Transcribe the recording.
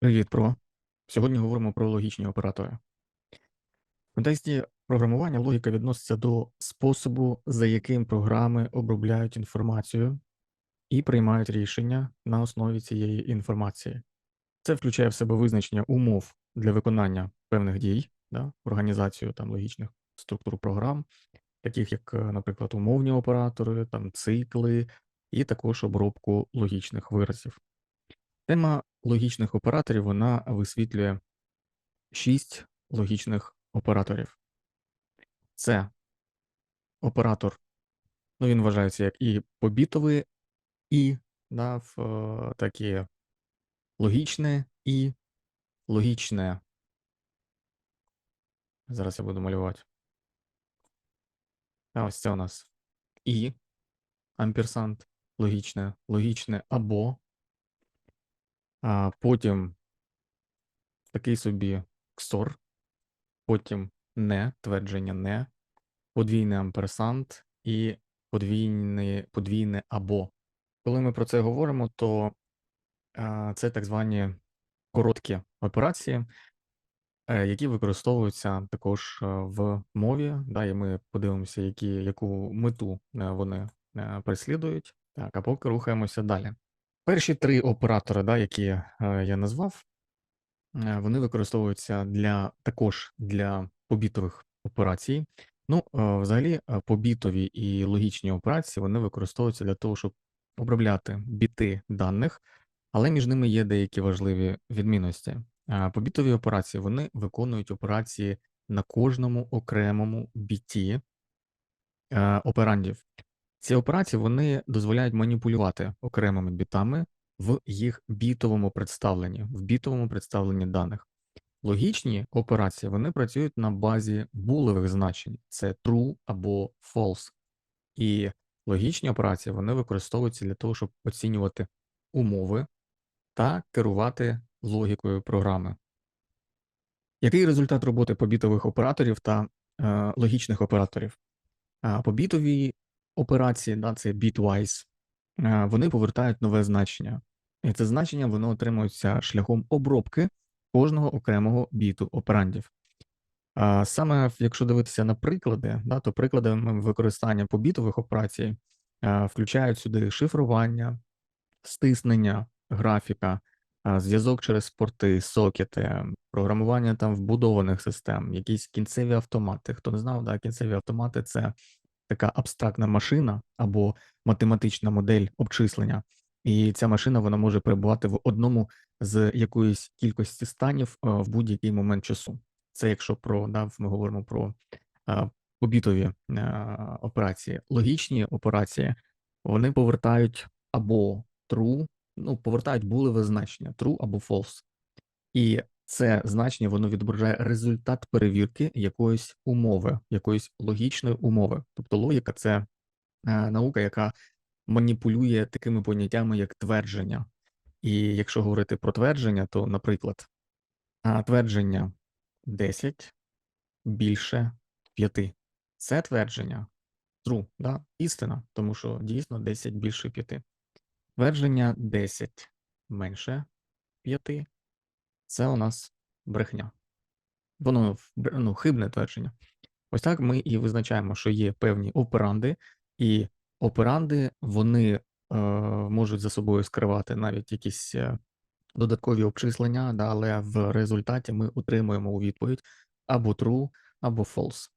Привіт, Про. Сьогодні говоримо про логічні оператори. В контексті програмування логіка відноситься до способу, за яким програми обробляють інформацію і приймають рішення на основі цієї інформації. Це включає в себе визначення умов для виконання певних дій, да, організацію там логічних структур програм, таких як, е, наприклад, умовні оператори, там цикли, і також обробку логічних виразів. Тема логічних операторів вона висвітлює шість логічних операторів. Це оператор, ну він вважається як і побітовий, і да, в, е, такі логічне і логічне. Зараз я буду малювати. А ось це у нас і амперсант, логічне, логічне або. А потім такий собі ксор, потім не, твердження не, подвійний амперсант і подвійне, подвійне або. Коли ми про це говоримо, то а, це так звані короткі операції, е, які використовуються також е, в мові. Да, і ми подивимося, які, яку мету е, вони переслідують. Так, а поки рухаємося далі. Перші три оператори, да, які е, я назвав, е, вони використовуються для також для побітових операцій. Ну, е, взагалі, побітові і логічні операції вони використовуються для того, щоб обробляти біти даних, але між ними є деякі важливі відмінності. Побітові операції вони виконують операції на кожному окремому біті операндів. Ці операції вони дозволяють маніпулювати окремими бітами в їх бітовому представленні, в бітовому представленні даних. Логічні операції вони працюють на базі булевих значень: це true або false. І логічні операції вони використовуються для того, щоб оцінювати умови та керувати логікою програми. Який результат роботи побітових операторів та е, логічних операторів? Побітові операції, да, це bitwise, е, вони повертають нове значення. І це значення воно отримується шляхом обробки кожного окремого біту операндів. А саме якщо дивитися на приклади, да, то прикладами використання побітових операцій е, включають сюди шифрування, стиснення графіка, а, зв'язок через порти, сокети, програмування там вбудованих систем, якісь кінцеві автомати. Хто не знав, да, кінцеві автомати це така абстрактна машина або математична модель обчислення. І ця машина вона може перебувати в одному з якоїсь кількості станів е, в будь-який момент часу. Це якщо про да, ми говоримо про е, побітові е, операції. Логічні операції вони повертають або true, ну, повертають булеве значення true або false. І це значення воно відображає результат перевірки якоїсь умови, якоїсь логічної умови. Тобто логіка це е, наука, яка маніпулює такими поняттями, як твердження. І якщо говорити про твердження, то, наприклад, твердження 10 більше 5. Це твердження true, да? істина, тому що дійсно 10 більше 5. Твердження 10 менше 5 це у нас брехня. Воно ну, хибне твердження. Ось так ми і визначаємо, що є певні операнди, і операнди вони е, можуть за собою скривати навіть якісь е, додаткові обчислення, да, але в результаті ми отримуємо у відповідь або true, або false.